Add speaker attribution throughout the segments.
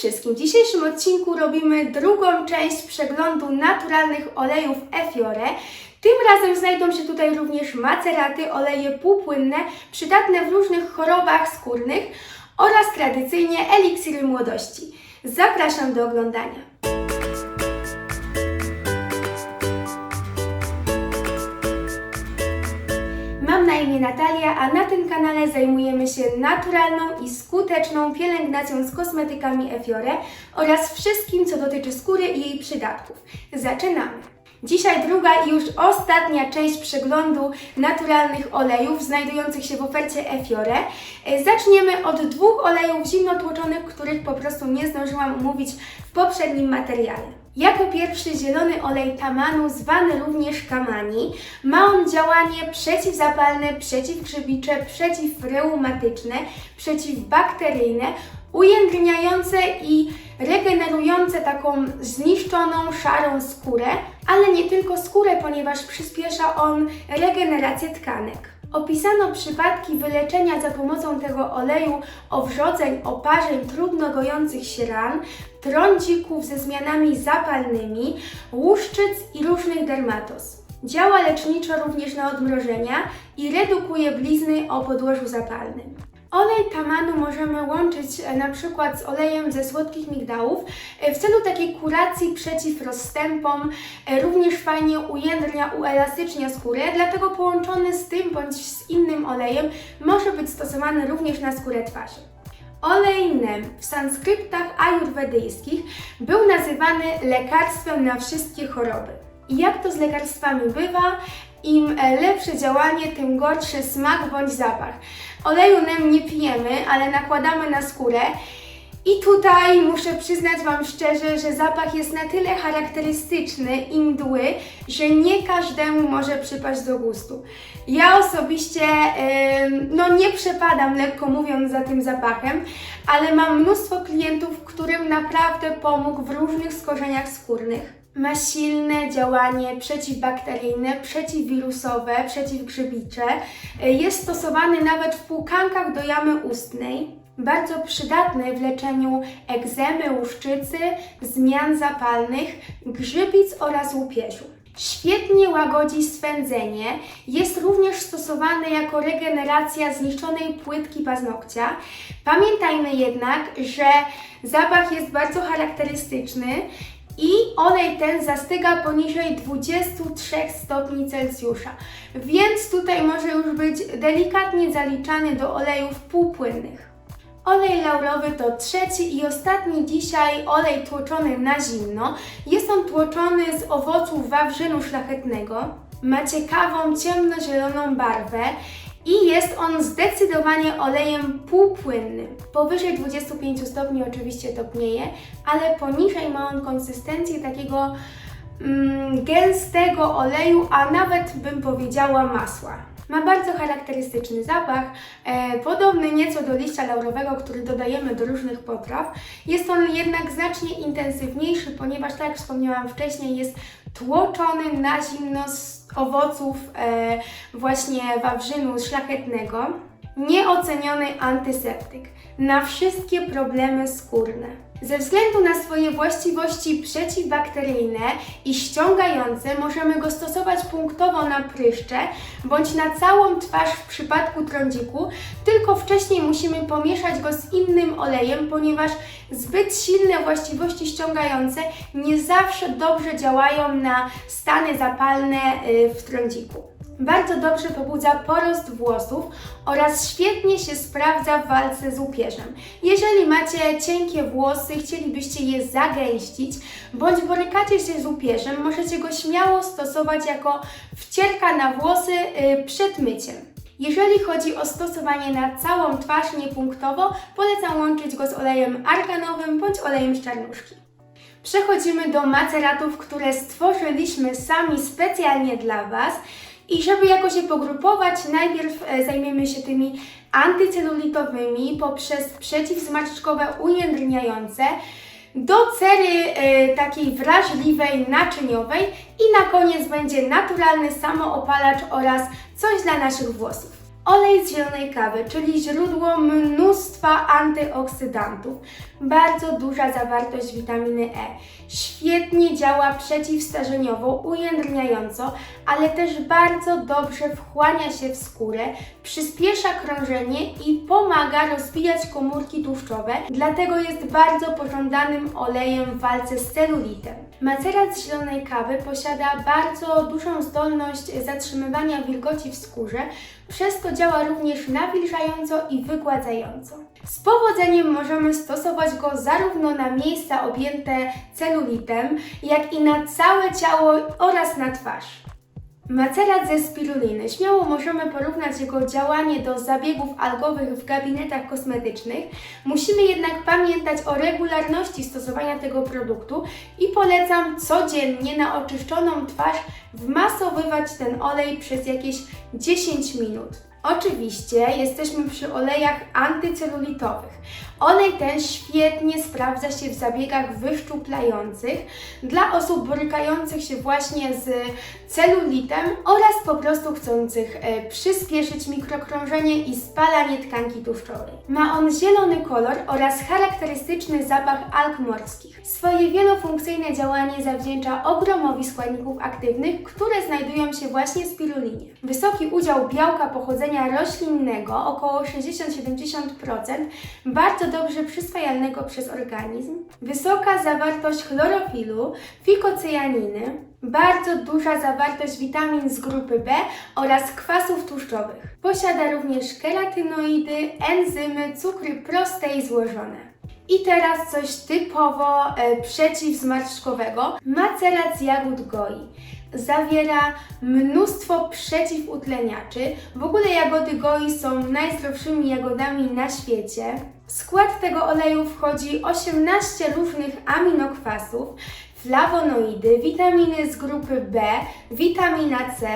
Speaker 1: wszystkim! W dzisiejszym odcinku robimy drugą część przeglądu naturalnych olejów Efiore. Tym razem znajdą się tutaj również maceraty, oleje półpłynne, przydatne w różnych chorobach skórnych oraz tradycyjnie eliksiry młodości. Zapraszam do oglądania. Na imię Natalia, a na tym kanale zajmujemy się naturalną i skuteczną pielęgnacją z kosmetykami Efiore oraz wszystkim, co dotyczy skóry i jej przydatków. Zaczynamy! Dzisiaj druga i już ostatnia część przeglądu naturalnych olejów znajdujących się w ofercie Efiore. E, Zaczniemy od dwóch olejów zimnotłoczonych, których po prostu nie zdążyłam omówić w poprzednim materiale. Jako pierwszy zielony olej tamanu, zwany również kamani, ma on działanie przeciwzapalne, przeciwgrzybicze, przeciwreumatyczne, przeciwbakteryjne, ujędrniające i regenerujące taką zniszczoną, szarą skórę, ale nie tylko skórę, ponieważ przyspiesza on regenerację tkanek. Opisano przypadki wyleczenia za pomocą tego oleju owrzodzeń, oparzeń, trudno gojących się ran, trądzików ze zmianami zapalnymi, łuszczyc i różnych dermatos. Działa leczniczo również na odmrożenia i redukuje blizny o podłożu zapalnym. Olej tamanu możemy łączyć e, na przykład z olejem ze słodkich migdałów e, w celu takiej kuracji przeciw rozstępom. E, Również fajnie ujędrnia, uelastycznia skórę, dlatego połączony z tym bądź z innym olejem może być stosowany również na skórę twarzy. Olej nem w sanskryptach ajurwedyjskich był nazywany lekarstwem na wszystkie choroby. Jak to z lekarstwami bywa, im e, lepsze działanie, tym gorszy smak bądź zapach. Oleju nem nie pijemy, ale nakładamy na skórę. I tutaj muszę przyznać Wam szczerze, że zapach jest na tyle charakterystyczny i mdły, że nie każdemu może przypaść do gustu. Ja osobiście em, no nie przepadam, lekko mówiąc, za tym zapachem, ale mam mnóstwo klientów, którym naprawdę pomógł w różnych skorzeniach skórnych. Ma silne działanie przeciwbakteryjne, przeciwwirusowe, przeciwgrzybicze. Y, Jest stosowany nawet w płukankach do jamy ustnej. Bardzo przydatny w leczeniu egzemy, łuszczycy, zmian zapalnych, grzybic oraz łupieżu. Świetnie łagodzi swędzenie. Jest również stosowany jako regeneracja zniszczonej płytki paznokcia. Pamiętajmy jednak, że zapach jest bardzo charakterystyczny i olej ten zastyga poniżej 23 stopni Celsjusza, więc tutaj może już być delikatnie zaliczany do olejów półpłynnych. Olej laurowy to trzeci i ostatni dzisiaj olej tłoczony na zimno. Jest on tłoczony z owoców wawrzynu szlachetnego. Ma ciekawą ciemnozieloną barwę i jest on zdecydowanie olejem półpłynnym. Powyżej 25 stopni oczywiście topnieje, ale poniżej ma on konsystencję takiego mm, gęstego oleju, a nawet bym powiedziała masła. Ma bardzo charakterystyczny zapach, e, podobny nieco do liścia laurowego, który dodajemy do różnych potraw. Jest on jednak znacznie intensywniejszy, ponieważ, tak jak wspomniałam wcześniej, jest tłoczony na zimno z owoców e, właśnie wawrzynu szlachetnego. Nieoceniony antyseptyk na wszystkie problemy skórne. Ze względu na swoje właściwości przeciwbakteryjne i ściągające możemy go stosować punktowo na pryszcze bądź na całą twarz w przypadku trądziku, tylko wcześniej musimy pomieszać go z innym olejem, ponieważ zbyt silne właściwości ściągające nie zawsze dobrze działają na stany zapalne y, w trądziku. Bardzo dobrze pobudza porost włosów oraz świetnie się sprawdza w walce z łupieżem. Jeżeli macie cienkie włosy, chcielibyście je zagęścić, bądź borykacie się z łupieżem, możecie go śmiało stosować jako wcierka na włosy y, przed myciem. Jeżeli chodzi o stosowanie na całą twarz niepunktowo, polecam łączyć go z olejem arganowym bądź olejem z czarnuszki. Przechodzimy do maceratów, które stworzyliśmy sami specjalnie dla Was. I żeby jakoś je pogrupować, najpierw e, zajmiemy się tymi antycelulitowymi poprzez przeciwzmarszczkowe ujędrniające do cery e, takiej wrażliwej, naczyniowej i na koniec będzie naturalny samoopalacz oraz coś dla naszych włosów. Olej z zielonej kawy, czyli źródło mnóstwa antyoksydantów. Bardzo duża zawartość witaminy E. Świetnie działa przeciwstarzeniowo, ujędrniająco, ale też bardzo dobrze wchłania się w skórę, przyspiesza krążenie i pomaga rozwijać komórki tłuszczowe, dlatego jest bardzo pożądanym olejem w walce z celulitem. Macerat zielonej kawy posiada bardzo dużą zdolność zatrzymywania wilgoci w skórze, przez to działa również nawilżająco i wygładzająco. Z powodzeniem możemy stosować go zarówno na miejsca objęte celulitem, jak i na całe ciało oraz na twarz. Macerat ze spiruliny. Śmiało możemy porównać jego działanie do zabiegów algowych w gabinetach kosmetycznych. Musimy jednak pamiętać o regularności stosowania tego produktu i polecam codziennie na oczyszczoną twarz wmasowywać ten olej przez jakieś 10 minut. Oczywiście jesteśmy przy olejach antycelulitowych. Olej ten świetnie sprawdza się w zabiegach wyszczuplających dla osób borykających się właśnie z celulitem oraz po prostu chcących e, przyspieszyć mikrokrążenie i spalanie tkanki tłuszczowej. Ma on zielony kolor oraz charakterystyczny zapach alg morskich. Swoje wielofunkcyjne działanie zawdzięcza ogromowi składników aktywnych, które znajdują się właśnie w spirulinie. Wysoki udział białka pochodzenia roślinnego, około 60-70%, bardzo dobrze przyswajalnego przez organizm, wysoka zawartość chlorofilu, fikocyjaniny, bardzo duża zawartość witamin z grupy B oraz kwasów tłuszczowych. Posiada również keratynoidy, enzymy, cukry proste i złożone. I teraz coś typowo e, przeciwzmarszczkowego. Macerat z jagód goi. Zawiera mnóstwo przeciwutleniaczy. W ogóle jagody goi są najzdrowszymi jagodami na świecie. W skład tego oleju wchodzi 18 różnych aminokwasów, flawonoidy, witaminy z grupy B, witamina C,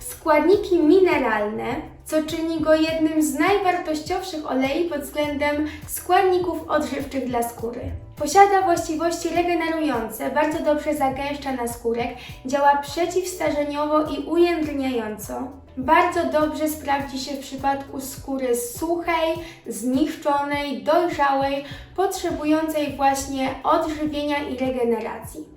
Speaker 1: składniki mineralne, co czyni go jednym z najwartościowszych olei pod względem składników odżywczych dla skóry. Posiada właściwości regenerujące, bardzo dobrze zagęszcza naskórek, działa przeciwstarzeniowo i ujędrniająco. Bardzo dobrze sprawdzi się w przypadku skóry suchej, zniszczonej, dojrzałej, potrzebującej właśnie odżywienia i regeneracji.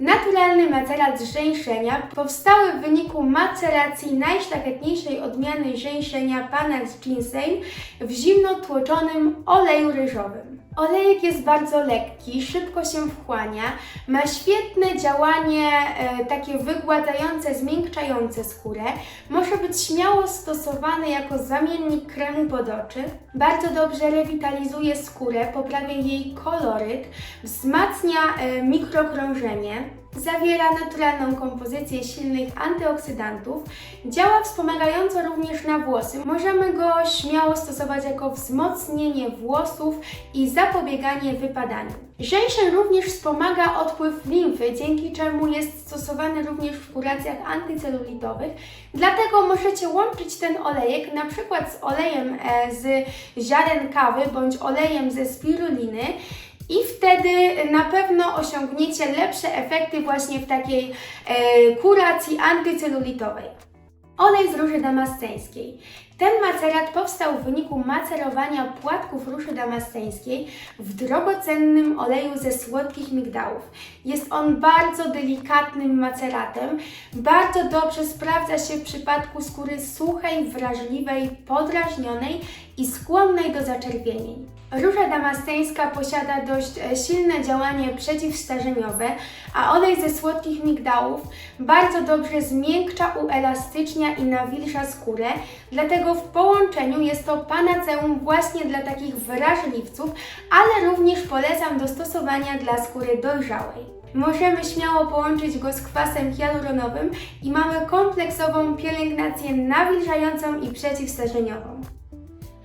Speaker 1: Naturalny macerat żeńszenia powstały w wyniku maceracji najszlachetniejszej odmiany żeńszenia Panax ginseng w zimno tłoczonym oleju ryżowym. Olejek jest bardzo lekki, szybko się wchłania, ma świetne działanie e, takie wygładzające, zmiękczające skórę, może być śmiało stosowany jako zamiennik kremu pod oczy, bardzo dobrze rewitalizuje skórę, poprawia jej koloryt, wzmacnia e, mikrokrążenie, Zawiera naturalną kompozycję silnych antyoksydantów, działa wspomagająco również na włosy. Możemy go śmiało stosować jako wzmocnienie włosów i zapobieganie wypadaniu. Żeńszeń również wspomaga odpływ limfy, dzięki czemu jest stosowany również w kuracjach antycelulitowych. Dlatego możecie łączyć ten olejek na przykład z olejem e, z ziaren kawy bądź olejem ze spiruliny i wtedy na pewno osiągniecie lepsze efekty właśnie w takiej e, kuracji antycelulitowej. Olej z róży damasceńskiej. Ten macerat powstał w wyniku macerowania płatków róży damasceńskiej w drogocennym oleju ze słodkich migdałów. Jest on bardzo delikatnym maceratem, bardzo dobrze sprawdza się w przypadku skóry suchej, wrażliwej, podrażnionej i skłonnej do zaczerwienień. Róża damasceńska posiada dość e, silne działanie przeciwstarzeniowe, a olej ze słodkich migdałów bardzo dobrze zmiękcza, uelastycznia i nawilża skórę, dlatego w połączeniu jest to panaceum właśnie dla takich wrażliwców, ale również polecam do stosowania dla skóry dojrzałej. Możemy śmiało połączyć go z kwasem hialuronowym i mamy kompleksową pielęgnację nawilżającą i przeciwstarzeniową.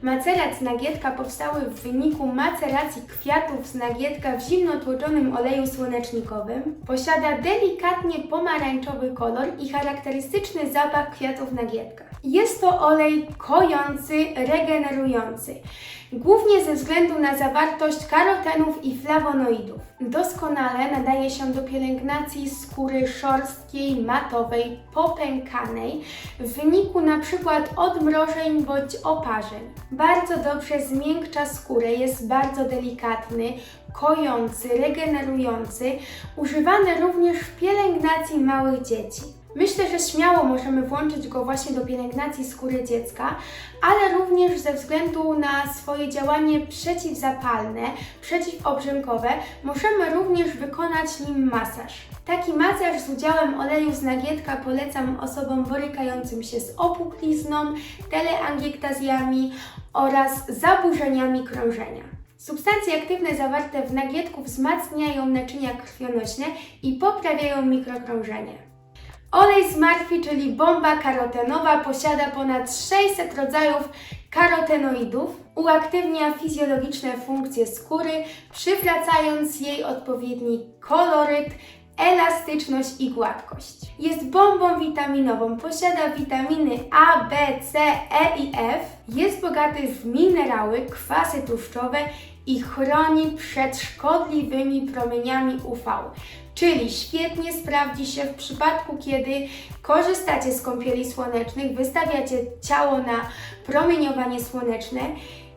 Speaker 1: Macerat z nagietka powstały w wyniku maceracji kwiatów z nagietka w zimno tłoczonym oleju słonecznikowym. Posiada delikatnie pomarańczowy kolor i charakterystyczny zapach kwiatów nagietka. Jest to olej kojący, regenerujący, głównie ze względu na zawartość karotenów i flawonoidów. Doskonale nadaje się do pielęgnacji skóry szorstkiej, matowej, popękanej w wyniku np. odmrożeń bądź oparzeń. Bardzo dobrze zmiękcza skórę, jest bardzo delikatny, kojący, regenerujący, używany również w pielęgnacji małych dzieci. Myślę, że śmiało możemy włączyć go właśnie do pielęgnacji skóry dziecka, ale również ze względu na swoje działanie przeciwzapalne, przeciwobrzękowe, możemy również wykonać nim masaż. Taki masaż z udziałem oleju z nagietka polecam osobom borykającym się z opuklizną, teleangiektazjami oraz zaburzeniami krążenia. Substancje aktywne zawarte w nagietku wzmacniają naczynia krwionośne i poprawiają mikrokrążenie. Olej z martwi, czyli bomba karotenowa, posiada ponad 600 rodzajów karotenoidów, uaktywnia fizjologiczne funkcje skóry, przywracając jej odpowiedni koloryt, elastyczność i gładkość. Jest bombą witaminową, posiada witaminy A, B, C, E i F, jest bogaty w minerały, kwasy tłuszczowe i chroni przed szkodliwymi promieniami UV. Czyli świetnie sprawdzi się w przypadku, kiedy korzystacie z kąpieli słonecznych, wystawiacie ciało na promieniowanie słoneczne,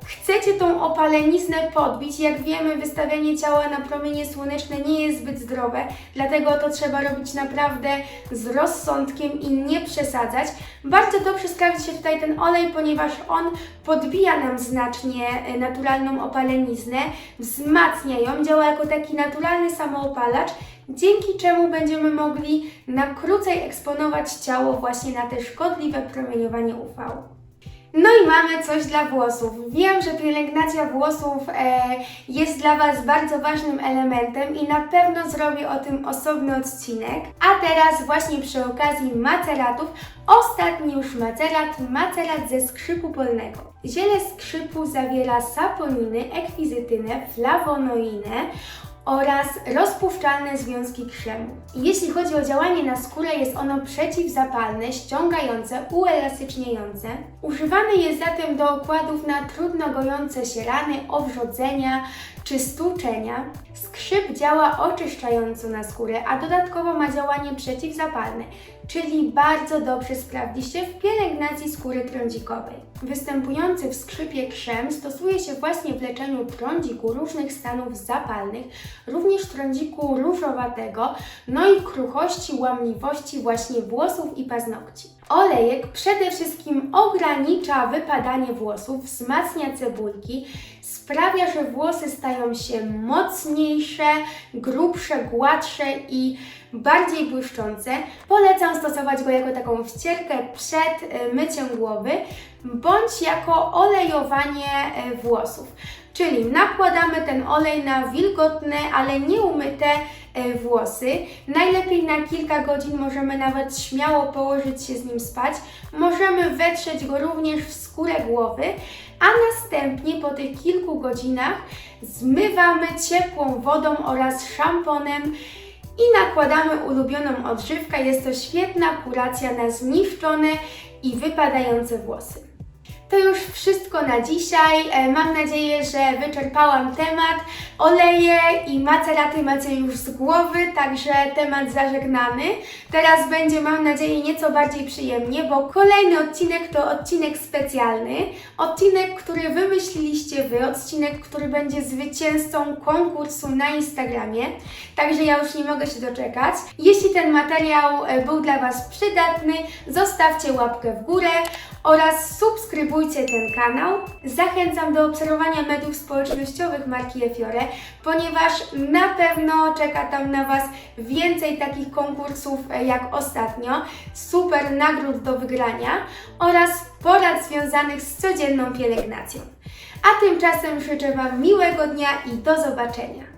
Speaker 1: chcecie tą opaleniznę podbić. Jak wiemy, wystawianie ciała na promienie słoneczne nie jest zbyt zdrowe, dlatego to trzeba robić naprawdę z rozsądkiem i nie przesadzać. Bardzo dobrze sprawdzi się tutaj ten olej, ponieważ on podbija nam znacznie e, naturalną opaleniznę, wzmacnia ją, działa jako taki naturalny samoopalacz, dzięki czemu będziemy mogli na krócej eksponować ciało właśnie na te szkodliwe promieniowanie UV. No i mamy coś dla włosów. Wiem, że pielęgnacja włosów e, jest dla Was bardzo ważnym elementem i na pewno zrobię o tym osobny odcinek. A teraz właśnie przy okazji maceratów, ostatni już macerat, macerat ze skrzypu polnego. Ziele skrzypu zawiera saponiny, ekwizytynę, flawonoinę oraz rozpuszczalne związki krzemu. Jeśli chodzi o działanie na skórę, jest ono przeciwzapalne, ściągające, uelastyczniające. Używany jest zatem do okładów na trudno gojące się rany, owrzodzenia czy stłuczenia. Skrzyp działa oczyszczająco na skórę, a dodatkowo ma działanie przeciwzapalne, czyli bardzo dobrze sprawdzi się w pielęgnacji skóry trądzikowej. Występujący w skrzypie krzem stosuje się właśnie w leczeniu trądziku różnych stanów zapalnych, również trądziku różowatego, no i kruchości, łamliwości właśnie włosów i paznokci. Olejek przede wszystkim ogranicza wypadanie włosów, wzmacnia cebulki, sprawia, że włosy stają się mocniejsze, grubsze, gładsze i bardziej błyszczące. Polecam stosować go jako taką wcierkę przed e, myciem głowy bądź jako olejowanie e, włosów. Czyli nakładamy ten olej na wilgotne, ale nieumyte e, włosy. Najlepiej na kilka godzin możemy nawet śmiało położyć się z nim spać. Możemy wetrzeć go również w skórę głowy, a następnie po tych kilku godzinach zmywamy ciepłą wodą oraz szamponem i nakładamy ulubioną odżywkę. Jest to świetna kuracja na zniszczone i wypadające włosy. To już wszystko na dzisiaj. E, Mam nadzieję, że wyczerpałam temat. Oleje i maceraty macie już z głowy, także temat zażegnany. Teraz będzie, mam nadzieję, nieco bardziej przyjemnie, bo kolejny odcinek to odcinek specjalny. Odcinek, który wymyśliliście Wy, odcinek, który będzie zwycięzcą konkursu na Instagramie. Także ja już nie mogę się doczekać. Jeśli ten materiał e, był dla Was przydatny, zostawcie łapkę w górę oraz subskrybujcie ten kanał. Zachęcam do obserwowania mediów społecznościowych marki Efiore, ponieważ na pewno czeka tam na Was więcej takich konkursów e, jak ostatnio, super nagród do wygrania oraz porad związanych z codzienną pielęgnacją. A tymczasem życzę Wam miłego dnia i do zobaczenia.